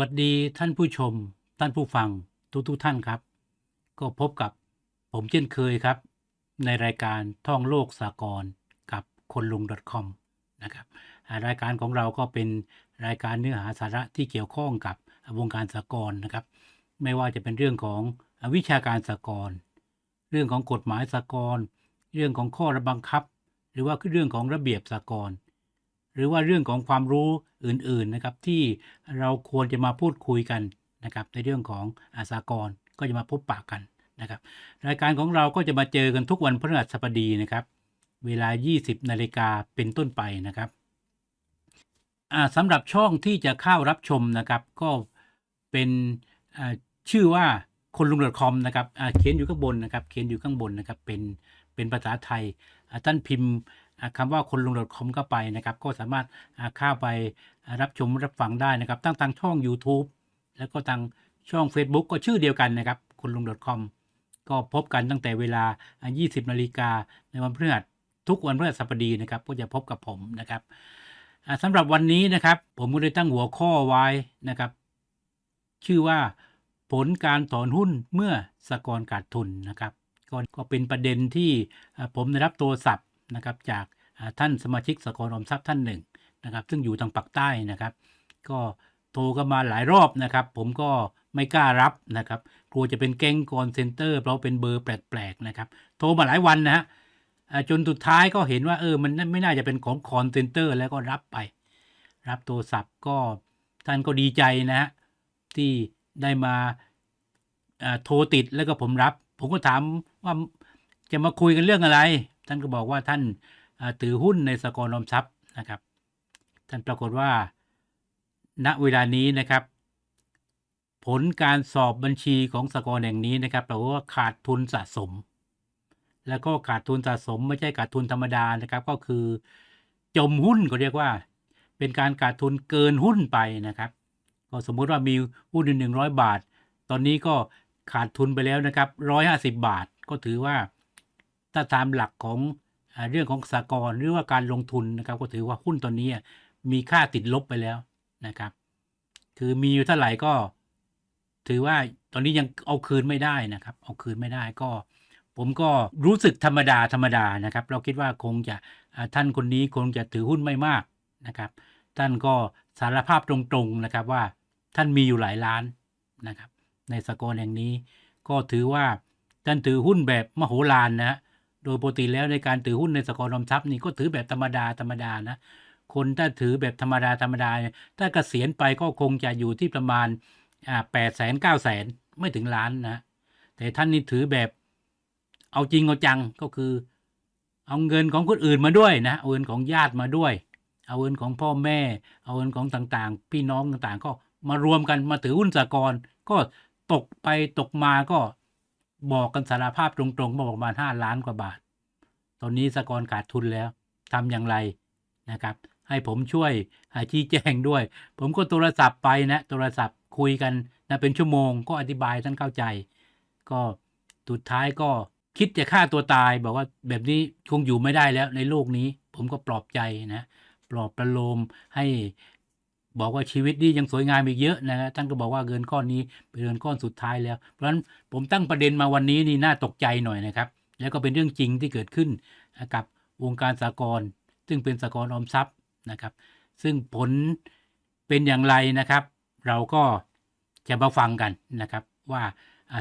วัสดีท่านผู้ชม ท่านผู้ฟังทุกทุกท่านครับ ก็พบกับผมเช่นเคยครับ ในรายการท่องโลกสากลกับคนลุง .com นะครับรายการของเราก็เป็นรายการเนื้อหาสาระที่เกี่ยวข้องกับวงการสากลนะครับ ไม่ว่าจะเป็นเรื่องของวิชาการสากลเรื่องของกฎหมายสากลเรื่องของข้อระบังคับ หรือว่าเรื่องของระเบียบสากล หรือว่าเรื่องของความรู้อื่นๆนะครับที่เราควรจะมาพูดคุยกันนะครับในเรื่องของอาสากรก็จะมาพบปะกันนะครับ รายการของเราก็จะมาเจอกันทุกวันพฤหัสบดีนะครับ เวลา 20นาฬิกาเป็นต้นไปนะครับสำหรับช่องที่จะเข้ารับชมนะครับ ก็เป็นชื่อว่าคนลุง .com นะครับเขียนอยู่ข้างบนนะครับ เขียนอยู่ข้างบนนะครับ เป็นเป็นภาษาไทยท่านพิมพ์ อ่าคำว่าคนลุง .com เข้าไปนะครับ ก็สามารถเข้าไปรับชมรับฟังได้นะครับ ตั้งทางช่อง YouTube แล้วก็ทางช่อง Facebook ก็ชื่อเดียวกันนะครับคนลุง .com ก็พบกันตั้งแต่เวลา 20 นาฬิกาในวันพฤหัสทุกวันพฤหัสบดีนะครับ ก็จะพบกับผมนะครับสำหรับวันนี้นะครับ ผมก็ได้ตั้งหัวข้อไว้นะครับ ชื่อว่าผลการถอนหุ้นเมื่อสกรขาดทุนนะครับก็ก็เป็นประเด็นที่ผมได้รับโทรศัพท์ นะครับจากท่านสมาชิกสกรอมทรัพย์ท่านหนึ่งนะครับ ซึ่งอยู่ทางปากใต้นะครับ ก็โทรกันมาหลายรอบนะครับ ผมก็ไม่กล้ารับนะครับกลัวจะเป็นแก๊งกอนเซ็นเตอร์เพราะเป็นเบอร์แปลกๆนะครับ โทรมาหลายวันนะฮะจนสุดท้ายก็เห็นว่าเออมันไม่น่าจะเป็นของคอนเซ็นเตอร์แล้วก็รับไป รับโทรศัพท์ก็ท่านก็ดีใจนะฮะที่ได้มาโทรติดแล้วก็ผมรับ ผมก็ถามว่าจะมาคุยกันเรื่องอะไร ท่านก็บอกว่าท่านถือหุ้นในสกอรอมทรัพย์นะครับ ท่านปรากฏว่า ณเวลานี้นะครับ ผลการสอบบัญชีของสกอรแห่งนี้นะครับแปลว่าขาดทุนสะสม แล้วก็ขาดทุนสะสม ไม่ใช่ขาดทุนธรรมดานะครับ ก็คือ จมหุ้นก็เรียกว่า เป็นการขาดทุนเกินหุ้นไปนะครับ ก็สมมุติว่ามีหุ้นหนึ่งร้อยบาท ตอนนี้ก็ขาดทุนไปแล้วนะครับร้อยห้าสิบบาท ก็ถือว่า ถ้าตามหลักของเรื่องของสากลหรือว่าการลงทุนนะครับก็ถือว่าหุ้นตอนนี้มีค่าติดลบไปแล้วนะครับ คือมีอยู่เท่าไหร่ก็ ถือว่าตอนนี้ยังเอาคืนไม่ได้นะครับ เอาคืนไม่ได้ก็ ผมก็รู้สึกธรรมดาธรรมดานะครับ เราคิดว่าคงจะท่านคนนี้คงจะถือหุ้นไม่มากนะครับ ท่านก็สารภาพตรงๆนะครับว่าท่านมีอยู่หลายล้านนะครับ ในสกลแห่งนี้ ก็ถือว่าท่านถือหุ้นแบบมโหฬารนะฮะ โดยปกติแล้วในการถือหุ้นในสกลออมทรัพย์นี่ก็ถือแบบธรรมดาธรรมดานะคนถ้าถือแบบธรรมดาธรรมดานี่ถ้าเกษียณไปก็คงจะอยู่ที่ประมาณอ่าแปดแสนเก้าแสนไม่ถึงล้านนะแต่ท่านนี่ถือแบบเอาจริงเอาจังก็คือ เอาเงินของคนอื่นมาด้วยนะเอาเงินของญาติมาด้วย เอาเงินของพ่อแม่ เอาเงินของต่างๆ พี่น้องต่างๆ ก็มารวมกันมาถือหุ้นสากลก็ตกไปตกมาก็ บอกกันสารภาพตรงๆว่าประมาณห้าล้านกว่าบาท ตอนนี้สกลขาดทุนแล้วทำอย่างไรนะครับ ให้ผมช่วยหาชี้แจงด้วย ผมก็โทรศัพท์ไปนะโทรศัพท์คุยกันนะเป็นชั่วโมงก็อธิบายท่านเข้าใจ ก็สุดท้ายก็คิดจะฆ่าตัวตาย บอกว่าแบบนี้คงอยู่ไม่ได้แล้วในโลกนี้ ผมก็ปลอบใจนะ ปลอบประโลมให้ บอกว่าชีวิตนี้ยังสวยงามอีกเยอะนะฮะท่านก็บอกว่าเงินก้อนนี้เป็นเงินก้อนสุดท้ายแล้ว เพราะฉะนั้นผมตั้งประเด็นมาวันนี้นี่น่าตกใจหน่อยนะครับ แล้วก็เป็นเรื่องจริงที่เกิดขึ้นกับวงการสากลซึ่งเป็นสากลออมทรัพย์นะครับ ซึ่งผลเป็นอย่างไรนะครับ เราก็จะมาฟังกันนะครับ ว่า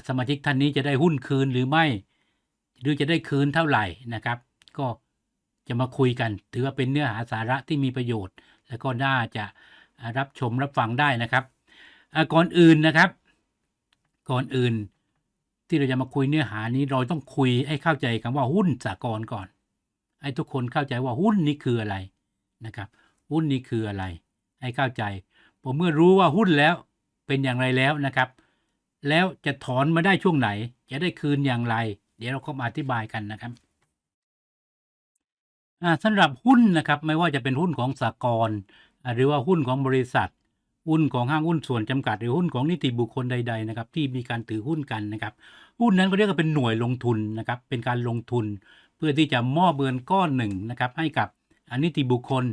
สมาชิกท่านนี้จะได้หุ้นคืนหรือไม่ หรือจะได้คืนเท่าไหร่นะครับ ก็จะมาคุยกัน ถือว่าเป็นเนื้อหาสาระที่มีประโยชน์ แล้วก็น่าจะ รับชมรับฟังได้นะครับก่อนอื่นนะครับ ก่อนอื่นที่เราจะมาคุยเนื้อหานี้เราต้องคุยให้เข้าใจคำว่าหุ้นสากลก่อน ให้ทุกคนเข้าใจว่าหุ้นนี้คืออะไรนะครับ หุ้นนี้คืออะไร ให้เข้าใจผมเมื่อรู้ว่าหุ้นแล้วเป็นอย่างไรแล้วนะครับ แล้วจะถอนมาได้ช่วงไหน จะได้คืนอย่างไร เดี๋ยวเราก็มาอธิบายกันนะครับสำหรับหุ้นนะครับ ไม่ว่าจะเป็นหุ้นของสากล หรือว่าหุ้นของบริษัท หุ้นของห้างหุ้นส่วนจำกัด หรือหุ้นของนิติบุคคลใดๆนะครับที่มีการถือหุ้นกันนะครับ หุ้นนั้นก็เรียกว่าเป็นหน่วยลงทุนนะครับเป็นการลงทุน เพื่อที่จะมอบเงินก้อนหนึ่งนะครับให้กับอ่านิติบุคคล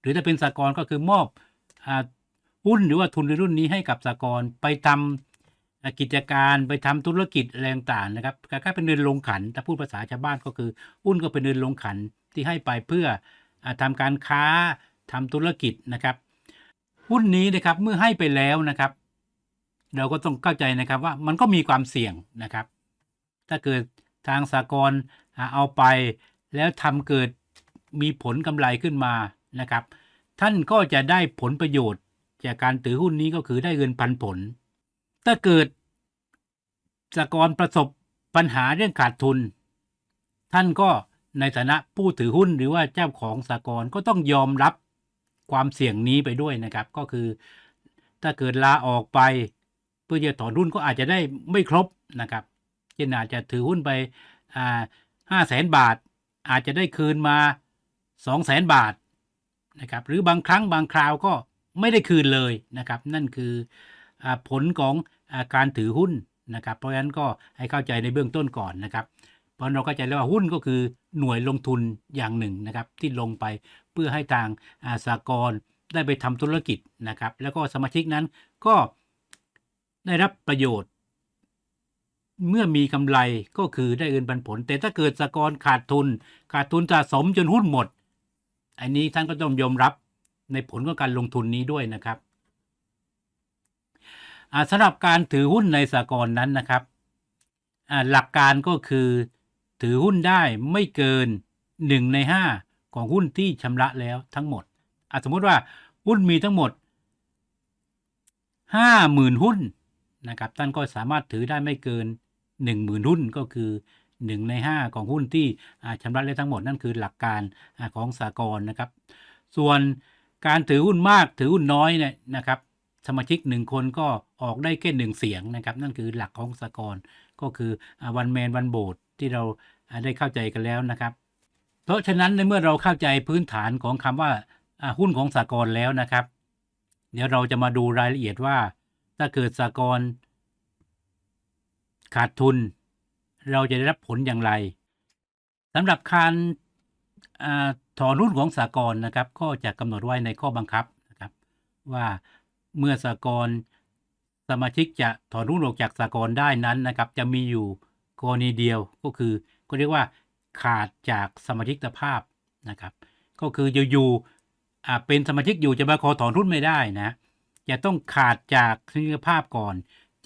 หรือถ้าเป็นสากลก็คือมอบหุ้นหรือว่าทุนในรุ่นนี้ให้กับสหกรไปทำอ่ากิจการไปทำธุรกิจอะไรต่างนะครับคล้ายเป็นเงินลงขันถ้าพูดภาษาชาวบ้านก็คือหุ้นก็เป็นเงินลงขันที่ให้ไปเพื่ออาทำการค้า ทำธุรกิจนะครับ หุ้นนี้นะครับเมื่อให้ไปแล้วนะครับ เราก็ต้องเข้าใจนะครับว่ามันก็มีความเสี่ยงนะครับ ถ้าเกิดทางสากลอ่าเอาไปแล้วทำเกิดมีผลกำไรขึ้นมานะครับ ท่านก็จะได้ผลประโยชน์ จากการถือหุ้นนี้ก็คือได้เงินปันผล ถ้าเกิดสากลประสบปัญหาเรื่องขาดทุน ท่านก็ในฐานะผู้ถือหุ้นหรือว่าเจ้าของสากลก็ต้องยอมรับ ความเสี่ยงนี้ไปด้วยนะครับ ก็คือ ถ้าเกิดลาออกไป เพื่อจะถอนหุ้นก็อาจจะได้ไม่ครบนะครับเช่นอาจจะถือหุ้นไปห้าแสนบาท อาจจะได้คืนมาสองแสนบาทนะครับหรือบางครั้งบางคราวก็ไม่ได้คืนเลยนะครับ นั่นคืออผลของอการถือหุ้นนะครับ เพราะฉะนั้นก็ให้เข้าใจในเบื้องต้นก่อนนะครับ ราะเราก็จะเรียกว่าหุ้นก็คือหน่วยลงทุนอย่างหนึ่งนะครับที่ลงไปเพื่อให้ทางอาสากรได้ไปทำธุรกิจนะครับ แล้วก็สมาชิกนั้นก็ได้รับประโยชน์ เมื่อมีกำไรก็คือได้เงินปันผล แต่ถ้าเกิดสากรขาดทุน ขาดทุนสะสมจนหุ้นหมด อันนี้ท่านก็ต้องยอมรับในผลของการลงทุนนี้ด้วยนะครับสำหรับการถือหุ้นในสากลนั้นนะครับหลักการก็คือ ถือหุ้นได้ไม่เกิน 1 ใน 5 ของหุ้นที่ชำระแล้วทั้งหมดอะสมมติว่าหุ้นมีทั้งหมด 50,000 หุ้นนะครับท่านก็สามารถถือได้ไม่เกิน 10,000 หุ้นก็คือ 1 ใน 5 ของหุ้นที่อ่าชำระแล้วทั้งหมดนั่นคือหลักการอของสากลนะครับ ส่วนการถือหุ้นมากถือหุ้นน้อยเนี่ยนะครับสมาชิกหนึ่งคนก็ออกได้แค่หนึ่งเสียงนะครับ นั่นคือหลักของสากลก็คือวันแมนวันโบดที่เรา ได้เข้าใจกันแล้วนะครับ เพราะฉะนั้นในเมื่อเราเข้าใจพื้นฐานของคำว่าอ่าหุ้นของสากลแล้วนะครับ เดี๋ยวเราจะมาดูรายละเอียดว่า ถ้าเกิดสากลขาดทุน เราจะได้รับผลอย่างไรสำหรับการอถอนหุ้นของสากลนะครับ ก็จะกำหนดไว้ในข้อบังคับนะครับ ว่าเมื่อสากลสมาชิกจะถอนหุ้นออกจากสากลได้นั้นนะครับ จะมีอยู่กรณีเดียวก็คือ ก็เรียกว่าขาดจากสมาชิกภาพนะครับ ก็คืออยู่ๆอ่เป็นสมาชิกอยู่จะมาขอถอนหุ้นไม่ได้นะจะต้องขาดจากสมาชิกภาพก่อน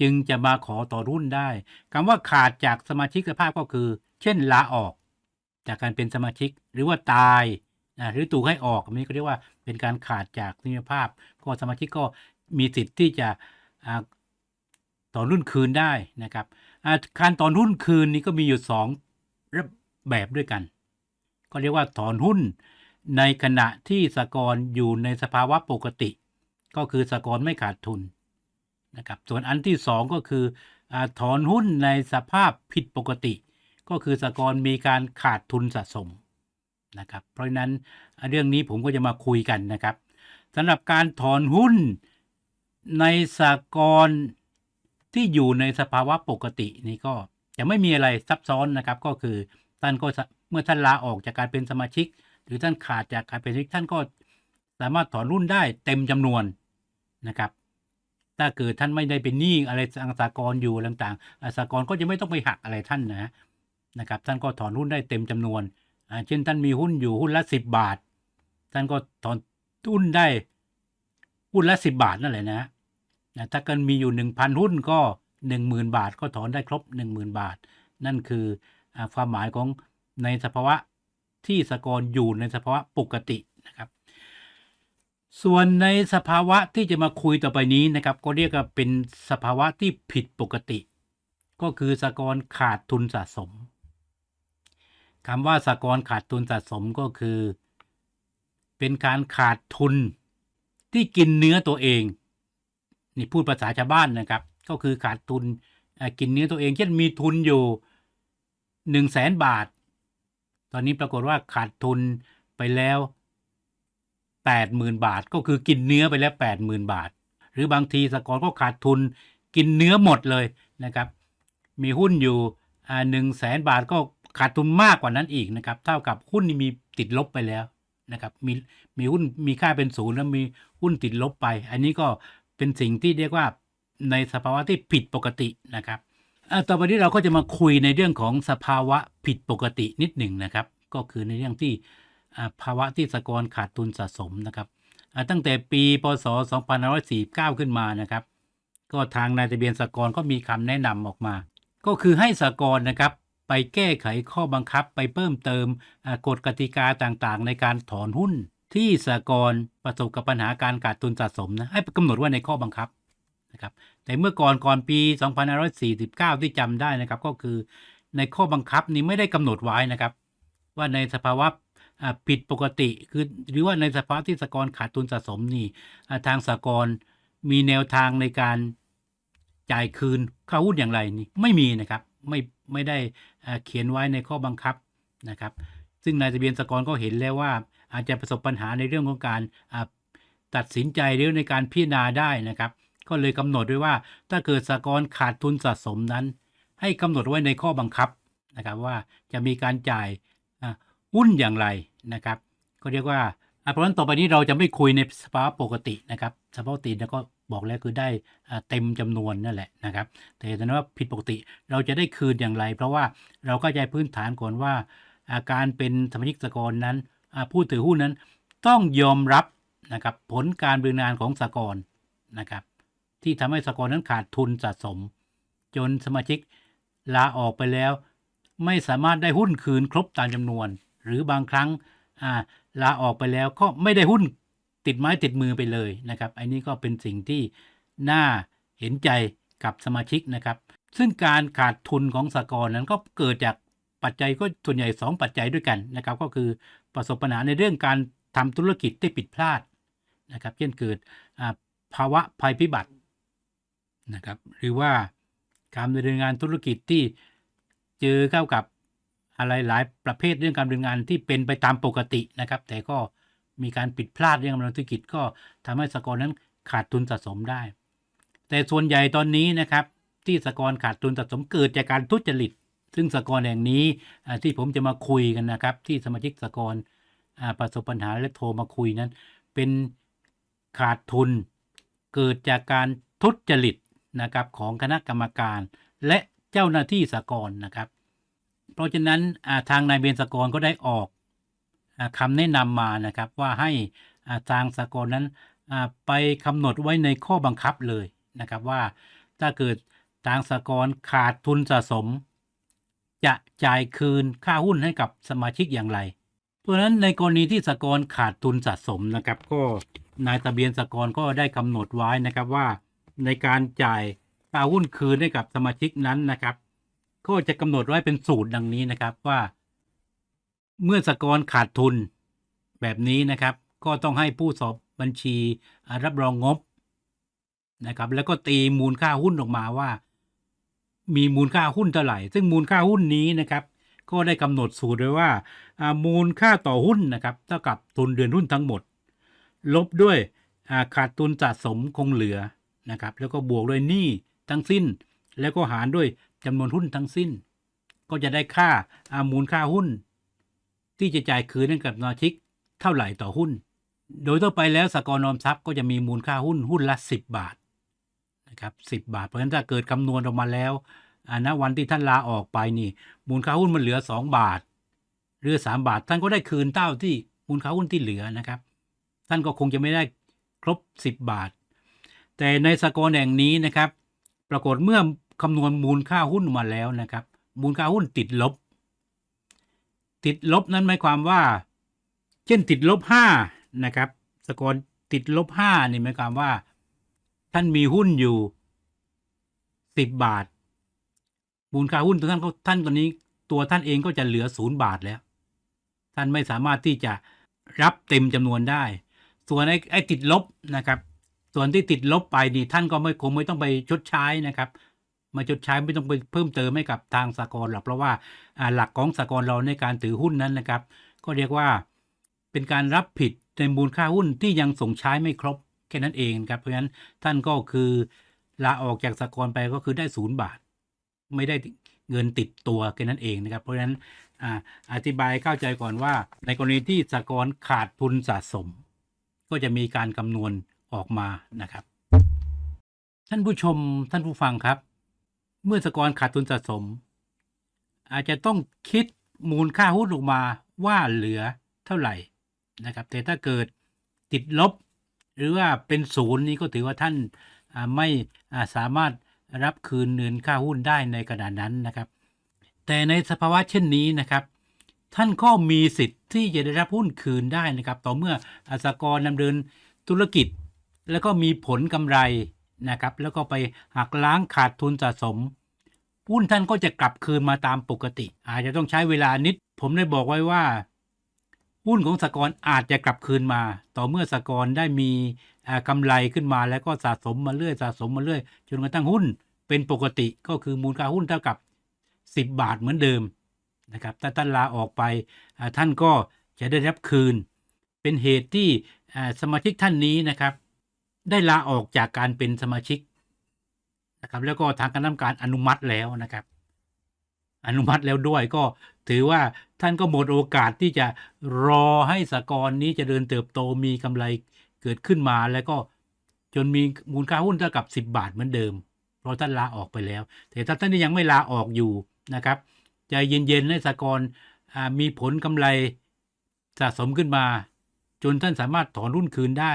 จึงจะมาขอต่อรุ่นได้คำว่าขาดจากสมาชิกภาพก็คือ เช่นลาออก จากการเป็นสมาชิกหรือว่าตายนะหรือถูกให้ออกอันนี้ก็เรียกว่าเป็นการขาดจากสมาชิกภาพ ก็สมาชิกก็มีสิทธิ์ที่จะต่อรุ่นคืนได้นะครับการต่อรุ่นคืนนี้ก็มีอยู่สอง แบบด้วยกัน ก็เรียกว่าถอนหุ้นในขณะที่สากลอยู่ในสภาวะปกติ ก็คือสากลไม่ขาดทุนนะครับส่วนอันที่สองก็คืออถอนหุ้นในสภาพผิดปกติ ก็คือสากลมีการขาดทุนสะสมนะครับเพราะฉะนั้นเรื่องนี้ผมก็จะมาคุยกันนะครับสำหรับการถอนหุ้นในสากลที่อยู่ในสภาวะปกตินี่ก็ จะไม่มีอะไรซับซ้อนนะครับ ก็คือท่านก็เมื่อท่านลาออกจากการเป็นสมาชิก หรือท่านขาดจากการเป็นสมาชิกท่านก็สามารถถอนหุ้นได้เต็มจำนวนนะครับ ถ้าเกิดท่านไม่ได้เป็นหนี้อะไรทางสากลอยู่ต่างๆอาสากลก็จะไม่ต้องไปหักอะไรท่านนะนะครับ ท่านก็ถอนหุ้นได้เต็มจำนวนเช่นท่านมีหุ้นอยู่หุ้นละสิบบาท ท่านก็ถอนหุ้นได้หุ้นละสิบบาทนั่นแหละนะนะถ้าเกิดมีอยู่หนึ่งพันหุ้นก็ หนึ่งหมื่นบาท ก็ถอนได้ครบหนึ่งหมื่นบาท นั่นคือความหมายของในสภาวะที่สากลอยู่ในสภาวะปกตินะครับ ส่วนในสภาวะที่จะมาคุยต่อไปนี้นะครับ ก็เรียกว่าเป็นสภาวะที่ผิดปกติ ก็คือสากลขาดทุนสะสมคำว่าสากลขาดทุนสะสมก็คือ เป็นการขาดทุนที่กินเนื้อตัวเอง นี่พูดภาษาชาวบ้านนะครับ ก็คือขาดทุนกินเนื้อตัวเองเช่นมีทุนอยู่หนึ่งแสนบาท ตอนนี้ปรากฏว่าขาดทุนไปแล้วแปดหมื่นบาท ก็คือกินเนื้อไปแล้วแปดหมื่นบาท หรือบางทีสกอร์ก็ขาดทุนกินเนื้อหมดเลยนะครับ มีหุ้นอยู่หนึ่งแสนบาทก็ขาดทุนมากกว่านั้นอีกนะครับ เท่ากับหุ้นนี่มีติดลบไปแล้วนะครับ มีมีหุ้นมีค่าเป็นศูนย์แล้วมีหุ้นติดลบไป อันนี้ก็เป็นสิ่งที่เรียกว่า ในสภาวะที่ผิดปกตินะครับต่อไปนี้เราก็จะมาคุยในเรื่องของสภาวะผิดปกตินิดหนึ่งนะครับ ก็คือในเรื่องที่ภาวะที่สหกรณ์ขาดทุนสะสมนะครับตั้งแต่ปีพศ 2549 ขึ้นมานะครับ ก็ทางนายทะเบียนสหกรณ์ก็มีคำแนะนำออกมา ก็คือให้สหกรณ์นะครับไปแก้ไขข้อบังคับไปเพิ่มเติมกฎกติกาต่างๆ ในการถอนหุ้นที่สหกรณ์ประสบกับปัญหาการขาดทุนสะสมนะให้กำหนดไว่าในข้อบังคับ นะครับแต่เมื่อก่อนก่อนปี 2549 ที่จำได้นะครับ ก็คือในข้อบังคับนี้ไม่ได้กำหนดไว้นะครับ ว่าในสภาวะผิดปกติคือหรือว่าในสภาวะที่สกรณ์ขาดทุนสะสมนี่ทางสกรณ์มีแนวทางในการจ่ายคืนค่าหุ้นอย่างไรนี่ไม่มีนะครับไม่ไม่ได้เขียนไว้ในข้อบังคับนะครับ ซึ่งนายทะเบียนสกรณ์ก็เห็นแล้วว่า อาจจะประสบปัญหาในเรื่องของการตัดสินใจหรือในการพิจารณาได้นะครับ ก็เลยกำหนดด้วยว่า ถ้าเกิดสหกรณ์ขาดทุนสะสมนั้น ให้กำหนดไว้ในข้อบังคับนะครับว่าจะมีการจ่ายหุ้นอย่างไรนะครับ ก็เรียกว่าเพราะฉะนั้นต่อไปนี้เราจะไม่คุยในสภาวะปกตินะครับสภาวะปกติแล้วก็บอกแล้วคือได้เต็มจำนวนนั่นแหละนะครับ แต่ถ้าว่าผิดปกติเราจะได้คืนอย่างไร เพราะว่าเราก็จะพื้นฐานก่อนว่า อาการเป็นสมาชิกสกรนั้นผู้ถือหุ้นนั้นต้องยอมรับนะครับผลการบริหารงานของสกรณ์นะครับ ที่ทำให้สหกรณ์นั้นขาดทุนสะสม จนสมาชิกลาออกไปแล้ว ไม่สามารถได้หุ้นคืนครบตามจำนวน หรือบางครั้งอ่าลาออกไปแล้วก็ไม่ได้หุ้นติดไม้ติดมือไปเลยนะครับ อันนี้ก็เป็นสิ่งที่น่าเห็นใจกับสมาชิกนะครับ ซึ่งการขาดทุนของสหกรณ์นั้นก็เกิดจากปัจจัยก็ส่วนใหญ่ 2 ปัจจัยด้วยกันนะครับ ก็คือประสบปัญหาในเรื่องการทำธุรกิจที่ผิดพลาดนะครับ เช่นเกิดภาวะภัยพิบัติ นะครับหรือว่าการดำเนินงานธุรกิจที่เจอเข้ากับอะไรหลายประเภทเรื่องการดำเนินงานที่เป็นไปตามปกตินะครับ แต่ก็มีการผิดพลาดเรื่องการดำเนินธุรกิจก็ทำให้สหกรณ์นั้นขาดทุนสะสมได้ แต่ส่วนใหญ่ตอนนี้นะครับที่สหกรณ์ขาดทุนสะสมเกิดจากการทุจริต ซึ่งสหกรณ์แห่งนี้ที่ผมจะมาคุยกันนะครับ ที่สมาชิกสหกรณ์อ่าประสบปัญหาและโทรมาคุยนั้น เป็นขาดทุนเกิดจากการทุจริต นะครับของคณะกรรมการและเจ้าหน้าที่สากลนะครับ เพราะฉะนั้นทางนายเบนสากลก็ได้ออกอาคำแนะนำมานะครับว่าให้ทางสากลนั้นไปกำหนดไว้ในข้อบังคับเลยนะครับว่าถ้าเกิดทางสากลขาดทุนสะสม จะจ่ายคืนค่าหุ้นให้กับสมาชิกอย่างไร เพราะฉะนั้นในกรณีที่สากลขาดทุนสะสมนะครับ ก็นายทะเบียนสากลก็ได้กำหนดไว้นะครับว่า ในการจ่ายค่าหุ้นคืนให้กับสมาชิกนั้นนะครับ ก็จะกำหนดไว้เป็นสูตรดังนี้นะครับว่า เมื่อสกลขาดทุนแบบนี้นะครับ ก็ต้องให้ผู้สอบบัญชีรับรองงบนะครับ แล้วก็ตีมูลค่าหุ้นออกมาว่า มีมูลค่าหุ้นเท่าไหร่ ซึ่งมูลค่าหุ้นนี้นะครับ ก็ได้กำหนดสูตรไว้ว่า มูลค่าต่อหุ้นนะครับเท่ากับทุนเดือนหุ้นทั้งหมด ลบด้วยขาดทุนสะสมคงเหลือ นะครับ แล้วก็บวกด้วยหนี้ทั้งสิ้น แล้วก็หารด้วยจำนวนหุ้นทั้งสิ้น ก็จะได้ค่าอามูลค่าหุ้น ที่จะจ่ายคืนให้กับสมาชิกเท่าไหร่ต่อหุ้น โดยทั่วไปแล้วสหกรณ์ออมทรัพย์ก็จะมีมูลค่าหุ้นหุ้นละ 10 บาทนะครับ10บาท เพราะฉะนั้นถ้าเกิดคำนวณออกมาแล้วอ่าณวันที่ท่านลาออกไปนี่ มูลค่าหุ้นมันเหลือ 2 บาท หรือ 3 บาท ท่านก็ได้คืนเท่าที่มูลค่าหุ้นที่เหลือนะครับ ท่านก็คงจะไม่ได้ครบ 10 บาท แต่ในสกอร์แห่งนี้นะครับ ปรากฏเมื่อคำนวณมูลค่าหุ้นมาแล้วนะครับ มูลค่าหุ้นติดลบ ติดลบนั้นหมายความว่า เช่นติดลบห้านะครับสกอร์ติดลบห้านี่หมายความว่า ท่านมีหุ้นอยู่สิบบาท มูลค่าหุ้นตัวท่านท่านตอนนี้ตัวท่านเองก็จะเหลือศูนย์บาทแล้ว ท่านไม่สามารถที่จะรับเต็มจำนวนได้ ส่วนไอ้ไอ้ติดลบนะครับ ส่วนที่ติดลบไปนี่ท่านก็ไม่คงไม่ต้องไปชดใช้นะครับมาชดใช้ไม่ต้องไปเพิ่มเติมให้กับทางสากลหรอกเพราะว่าหลักของสากลเราในการถือหุ้นนั้นนะครับ ก็เรียกว่าเป็นการรับผิดในมูลค่าหุ้นที่ยังส่งใช้ไม่ครบแค่นั้นเองครับเพราะฉะนั้นท่านก็คือลาออกจากสากลไปก็คือได้ศูนย์บาท ไม่ได้เงินติดตัวแค่นั้นเองนะครับ เพราะฉะนั้นออธิบายเข้าใจก่อนว่า ในกรณีที่สหกรณ์ขาดทุนสะสม ก็จะมีการคำนวณ ออกมานะครับ ท่านผู้ชมท่านผู้ฟังครับ เมื่อสหกรณ์ขาดทุนสะสม อาจจะต้องคิดมูลค่าหุ้นออกมาว่าเหลือเท่าไหร่นะครับ แต่ถ้าเกิดติดลบ หรือว่าเป็นศูนย์นี้ก็ถือว่าท่านไม่สามารถรับคืนเงินค่าหุ้นได้ในขณะนั้นนะครับ แต่ในสภาวะเช่นนี้นะครับ ท่านก็มีสิทธิ์ที่จะได้รับหุ้นคืนได้นะครับ ต่อเมื่ออสกรดำเนินธุรกิจ แล้วก็มีผลกำไรนะครับ แล้วก็ไปหักล้างขาดทุนสะสมหุ้นท่านก็จะกลับคืนมาตามปกติ อาจจะต้องใช้เวลานิด ผมได้บอกไว้ว่าหุ้นของสกรณ์อาจจะกลับคืนมา ต่อเมื่อสกรณ์ได้มีอ่ากำไรขึ้นมาแล้วก็สะสมมาเรื่อยสะสมมาเรื่อยจนกระทั่งหุ้นเป็นปกติก็คือมูลค่าหุ้นเท่ากับ 10 บาทเหมือนเดิมนะครับถ้าท่านลาออกไปท่านก็จะได้รับคืน เป็นเหตุที่สมาชิกท่านนี้นะครับ ได้ลาออกจากการเป็นสมาชิกนะครับ แล้วก็ทางคณะกรรมการอนุมัติแล้วนะครับ อนุมัติแล้วด้วยก็ถือว่าท่านก็หมดโอกาสที่จะรอให้สกลนี้จะเดินเติบโตมีกำไรเกิดขึ้นมาแล้วก็จนมีมูลค่าหุ้นเท่ากับ 10 บาทเหมือนเดิม เพราะท่านลาออกไปแล้ว แต่ถ้าท่านยังไม่ลาออกอยู่นะครับใจเย็นๆให้สกลอ่ามีผลกำไรสะสมขึ้นมา จนท่านสามารถถอนหุ้นคืนได้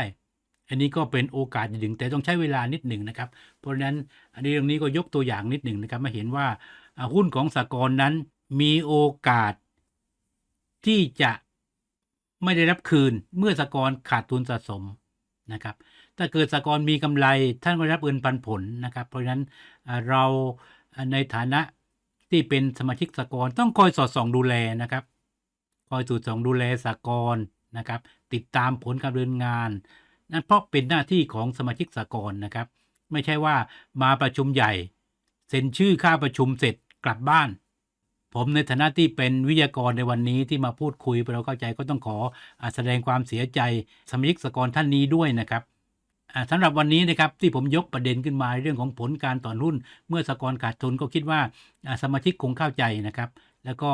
อันนี้ก็เป็นโอกาสหนึ่งแต่ต้องใช้เวลานิดหนึ่งนะครับ เพราะฉะนั้นอันนี้ตรงนี้ก็ยกตัวอย่างนิดหนึ่งนะครับมาเห็นว่าหุ้นของสากลนั้นมีโอกาสที่จะไม่ได้รับคืนเมื่อสากลขาดทุนสะสมนะครับ ถ้าเกิดสากลมีกำไรท่านก็รับเงินปันผลนะครับ เพราะฉะนั้นเราอ่าในฐานะที่เป็นสมาชิกสากลต้องคอยสอดส่องดูแลนะครับคอยสอดส่องดูแลสากลนะครับ ติดตามผลการดำเนินงาน นั่นเพราะเป็นหน้าที่ของสมาชิกสากลนะครับ ไม่ใช่ว่ามาประชุมใหญ่ เซ็นชื่อค่าประชุมเสร็จกลับบ้าน ผมในฐานะที่เป็นวิทยากรในวันนี้ที่มาพูดคุยเราเข้าใจก็ต้องขออแสดงความเสียใจสมาชิกสากลท่านนี้ด้วยนะครับอ่าสำหรับวันนี้นะครับที่ผมยกประเด็นขึ้นมาเรื่องของผลการต่อหุ้นเมื่อสากลขาดทุนก็คิดว่าสมาชิกคงเข้าใจนะครับ แล้วก็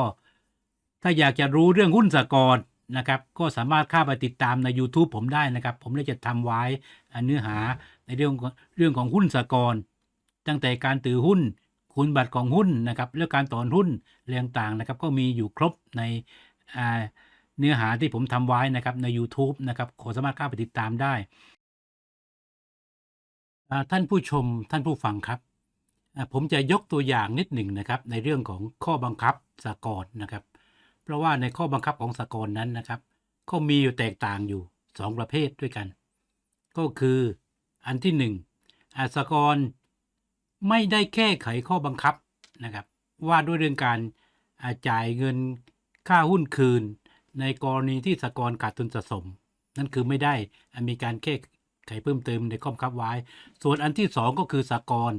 ถ้าอยากจะรู้เรื่องหุ้นสากล นะครับก็สามารถเข้าไปติดตามใน YouTube ผมได้นะครับ ผมได้จะทำไว้เนื้อหาในเรื่องเรื่องของหุ้นสกลตั้งแต่การถือหุ้น คุณบัตรของหุ้นนะครับเรื่องการต่อหุ้นเรื่องต่างนะครับ ก็มีอยู่ครบในเนื้อหาที่ผมทำไว้นะครับใน YouTube นะครับขอสามารถเข้าไปติดตามได้ ท่านผู้ชมท่านผู้ฟังครับผมจะยกตัวอย่างนิดหนึ่งนะครับในเรื่องของข้อบังคับสากลนะครับ เพราะว่าในข้อบังคับของสากลนั้นนะครับ ก็มีอยู่แตกต่างอยู่ 2 ประเภทด้วยกัน ก็คืออันที่หนึ่งอาสากลไม่ได้แก้ไขข้อบังคับนะครับ ว่าด้วยเรื่องการาจ่ายเงินค่าหุ้นคืน ในกรณีที่สากลขาดทุนสะสม นั่นคือไม่ได้มีการแก้ไขเพิ่มเติมในข้อบังคับไว้ ส่วนอันที่สองก็คือสากล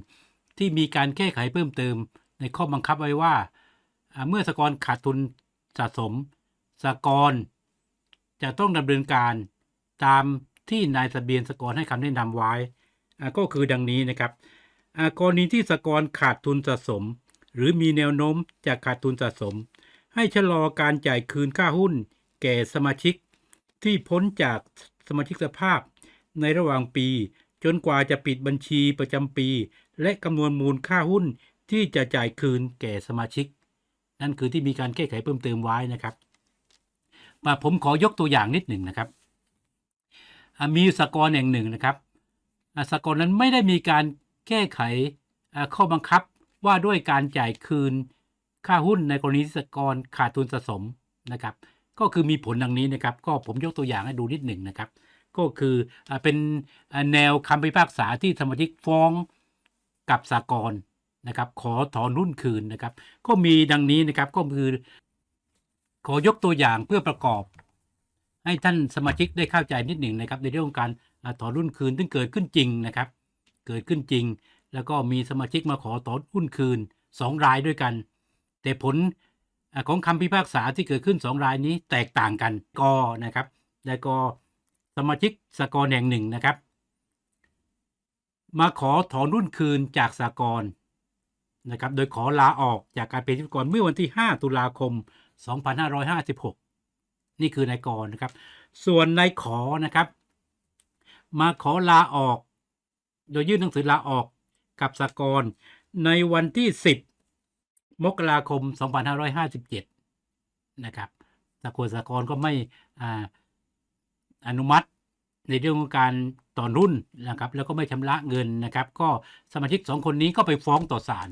ที่มีการแก้ไขเพิ่มเติมในข้อบังคับไว้ว่า เมื่อสกลขาดทุน สะสมสากลจะต้องดำเนินการตามที่นายทะเบียนสากลให้คำแนะนำไว้ ก็คือดังนี้นะครับกรณีที่สหกรณ์ขาดทุนสะสม หรือมีแนวโน้มจะขาดทุนสะสม ให้ชะลอการจ่ายคืนค่าหุ้น แก่สมาชิก ที่พ้นจากสมาชิกสภาพ ในระหว่างปี จนกว่าจะปิดบัญชีประจำปี และคำนวณมูลค่าหุ้นที่จะจ่ายคืนแก่สมาชิก นั่นคือที่มีการแก้ไขเพิ่มเติมไว้นะครับมาผมขอยกตัวอย่างนิดหนึ่งนะครับ มีสหกรณ์แห่งหนึ่งนะครับอ่าสากลนั้นไม่ได้มีการแก้ไขข้อบังคับว่าด้วยการจ่ายคืนค่าหุ้นในกรณีที่สากลขาดทุนสะสมนะครับ ก็คือมีผลดังนี้นะครับ ก็ผมยกตัวอย่างให้ดูนิดหนึ่งนะครับ ก็คือเป็นแนวคำพิพากษาที่สมาชิกฟ้องกับสากล นะครับขอถอนหุ้นคืนนะครับ ก็มีดังนี้นะครับก็คือ ขอยกตัวอย่างเพื่อประกอบ ให้ท่านสมาชิกได้เข้าใจนิดหนึ่งนะครับ ในเรื่องของการถอนหุ้นคืนซึ่งเกิดขึ้นจริงนะครับ เกิดขึ้นจริง แล้วก็มีสมาชิกมาขอถอนหุ้นคืน 2 รายด้วยกัน แต่ผลของคำพิพากษาที่เกิดขึ้น 2 รายนี้แตกต่างกันกอนะครับ แล้วก็สมาชิกสากลแห่งหนึ่งนะครับ มาขอถอนหุ้นคืนจากสากล นะครับ โดยขอลาออกจากการเป็นพิธีกรเมื่อวันที่ 5 ตุลาคม 2556 นี่คือนายกรนะครับ ส่วนนายขอนะครับ มาขอลาออก โดยยื่นหนังสือลาออกกับสากรในวันที่ 10 มกราคม 2557 นะครับสากลสากรก็ไม่ออนุมัติในเรื่องของการต่อรุ่นนะครับ แล้วก็ไม่ชำระเงินนะครับ ก็สมาชิกสองคนนี้ก็ไปฟ้องต่อศาล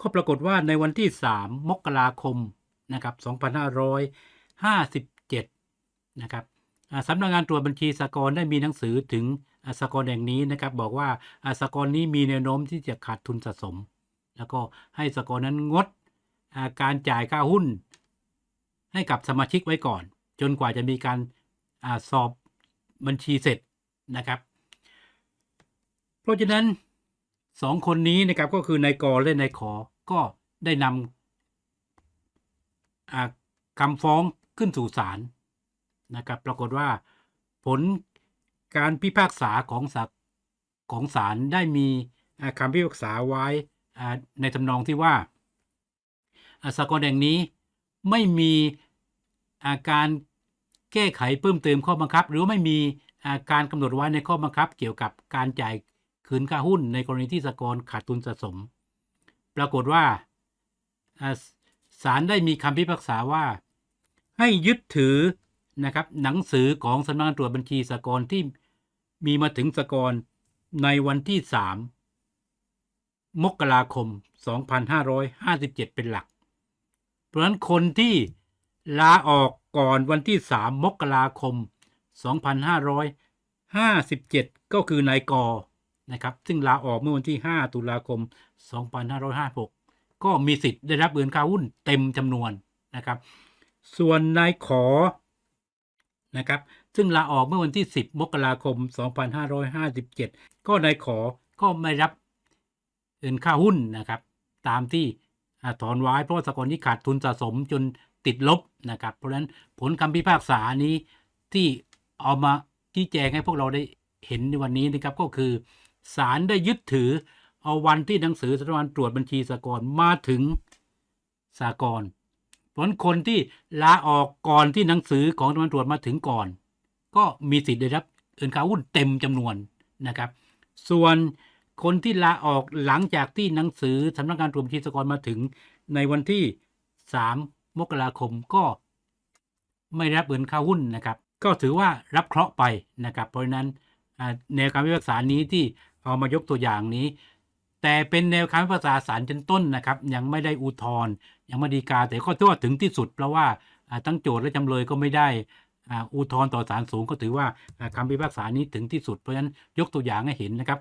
ก็ปรากฏว่าในวันที่ 3 มกราคมนะครับ2557นะครับอ่าสำนักงานตรวจบัญชีสากลได้มีหนังสือถึงสากลแห่งนี้นะครับ บอกว่าสากลนี้มีแนวโน้มที่จะขาดทุนสะสม แล้วก็ให้สากลนั้นงดการจ่ายค่าหุ้น ให้กับสมาชิกไว้ก่อน จนกว่าจะมีการอสอบบัญชีเสร็จนะครับ เพราะฉะนั้น สองคนนี้นะครับก็คือนายกและนายขอก็ได้นำคำฟ้องขึ้นสู่ศาลนะครับ ปรากฏว่าผลการพิพากษาของศาลของศาลได้มีคำพิพากษาไว้ในทำนองที่ว่าสากลแห่งนี้ไม่มีอาการแก้ไขเพิ่มเติมข้อบังคับ หรือไม่มีาการกำหนดไว้ในข้อบังคับ เกี่ยวกับการจ่าย คืนค่าหุ้นในกรณีที่สกลขาดทุนสะสม ปรากฏว่าศาลได้มีคำพิพากษาว่า ให้ยึดถือนะครับหนังสือของสำนักงานตรวจบัญชีสกลที่มีมาถึงสกลในวันที่ 3 มกราคม 2557 เป็นหลัก เพราะฉะนั้นคนที่ลาออกก่อนวันที่ 3 มกราคม 2557 ก็คือนายกอ นะครับ ซึ่งลาออกเมื่อวันที่ 5 ตุลาคม 2556 ก็มีสิทธิ์ได้รับเงินค่าหุ้นเต็มจำนวนนะครับ ส่วนนายขอนะครับซึ่งลาออกเมื่อวันที่ 10 มกราคม 2557 ก็นายขอก็ไม่รับเงินค่าหุ้นนะครับ ตามที่ถอนไว้เพราะสกลนี้ขาดทุนสะสมจนติดลบนะครับ เพราะฉะนั้นผลคำพิพากษานี้ที่เอามาที่แจงให้พวกเราได้เห็นในวันนี้นะครับก็คือ ศาลได้ยึดถือ เอาวันที่หนังสือสถาบันตรวจบัญชีสากลมาถึงสากลผลคนที่ลาออกก่อนที่หนังสือของตำรวจตรวจมาถึงก่อน ก็มีสิทธิ์ได้รับเงินค่าหุ้นเต็มจำนวนนะครับ ส่วนคนที่ลาออกหลังจากที่หนังสือสำนักงานตรวจบัญชีสากลมาถึง ในวันที่ 3 มกราคมก็ไม่รับเงินค่าหุ้นนะครับ ก็ถือว่ารับเคราะห์ไปนะครับ เพราะฉะนั้นอ่าแนวการพิพากษานี้ที่ เอามายกตัวอย่างนี้ แต่เป็นแนวคำพิพากษาศาลชั้นต้นนะครับ ยังไม่ได้อุทธรณ์ยังไม่ดีกาแต่ก็ถือว่าถึงที่สุดเพราะว่าทั้งโจทย์และจำเลยก็ไม่ได้อุทธรณ์ต่อศาลสูงก็ถือว่าคำพิพากษานี้ถึงที่สุดเพราะฉะนั้นยกตัวอย่างให้เห็นนะครับ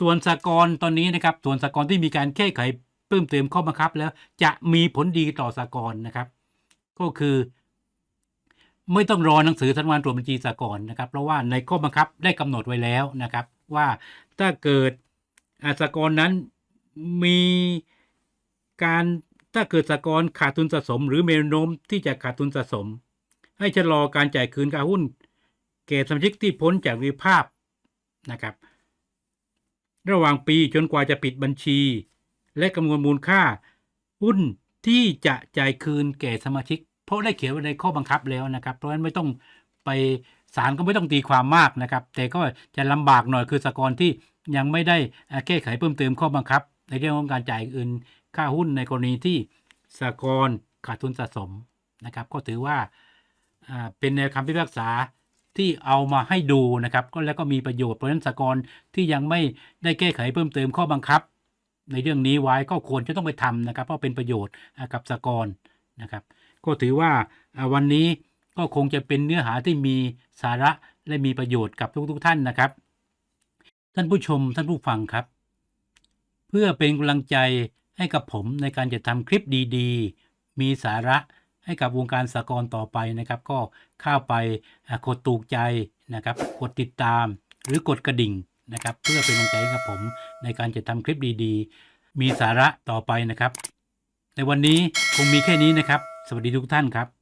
ส่วนสกลตอนนี้นะครับ ส่วนสกลที่มีการแก้ไขเพิ่มเติมข้อบังคับแล้วจะมีผลดีต่อสกลนะครับ ก็คือ ไม่ต้องรอหนังสือสำนักงานตรวจบัญชีสกลนะครับ เพราะว่าในข้อบังคับได้กำหนดไว้แล้วนะครับ ว่าถ้าเกิดอาสากลนั้นมีการถ้าเกิดสากลขาดทุนสะสม หรือเมนโนมที่จะขาดทุนสะสม ให้ชะลอการจ่ายคืนค่าหุ้นแก่สมาชิกที่พ้นจากวิภาพนะครับ ระหว่างปีจนกว่าจะปิดบัญชี และคำนวณมูลค่า หุ้นที่จะจ่ายคืนแก่สมาชิก เพราะได้เขียนไว้ในข้อบังคับแล้วนะครับ เพราะฉะนั้นไม่ต้องไป ศาลก็ไม่ต้องตีความมากนะครับ แต่ก็จะลำบากหน่อยคือสกลที่ยังไม่ได้แก้ไขเพิ่มเติมข้อบังคับ ในเรื่องของการจ่ายอื่นค่าหุ้นในกรณีที่สกลขาดทุนสะสมนะครับ ก็ถือว่าเป็นแนวคำพิพากษาที่เอามาให้ดูนะครับ ก็แล้วก็มีประโยชน์เพราะฉะนั้นสกลที่ยังไม่ได้แก้ไขเพิ่มเติมข้อบังคับ ในเรื่องนี้ไว้ก็ควรจะต้องไปทำนะครับ เพราะเป็นประโยชน์กับสกลนะครับ ก็ถือว่าวันนี้ ก็คงจะเป็นเนื้อหาที่มีสาระและมีประโยชน์กับทุกๆทท่านนะครับ ท่านผู้ชมท่านผู้ฟังครับ เพื่อเป็นกำลังใจให้กับผมในการจะทำคลิปดีๆ มีสาระให้กับวงการสากลต่อไปนะครับ ก็เข้าไปกดตูกใจนะครับ กดติดตามหรือกดกระดิ่งนะครับ เพื่อเป็นกำลังใจให้กับผมในการจะทำคลิปดีๆ มีสาระต่อไปนะครับ ในวันนี้คงมีแค่นี้นะครับ สวัสดีทุกท่านครับ